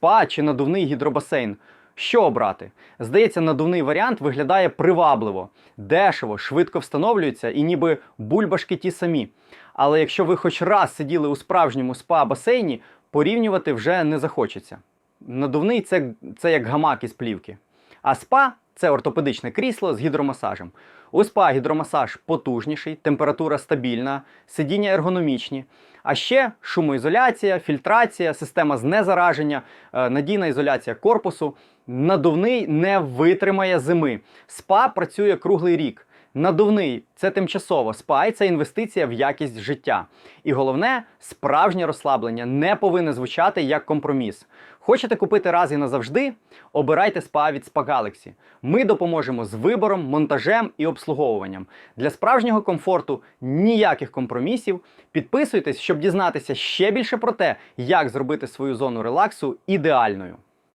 спа чи надувний гідробасейн. Що обрати? Здається, надувний варіант виглядає привабливо, дешево, швидко встановлюється і ніби бульбашки ті самі. Але якщо ви хоч раз сиділи у справжньому спа-басейні, порівнювати вже не захочеться. Надувний це, це як гамак із плівки. А спа це ортопедичне крісло з гідромасажем. У спа гідромасаж потужніший, температура стабільна, сидіння ергономічні. А ще шумоізоляція, фільтрація, система знезараження, е, надійна ізоляція корпусу. Надувний не витримає зими. Спа працює круглий рік. Надувний це тимчасово, спа і це інвестиція в якість життя. І головне, справжнє розслаблення не повинне звучати як компроміс. Хочете купити раз і назавжди? Обирайте спа від Spa Galaxy. Ми допоможемо з вибором, монтажем і обслуговуванням. Для справжнього комфорту ніяких компромісів. Підписуйтесь, щоб дізнатися ще більше про те, як зробити свою зону релаксу ідеальною.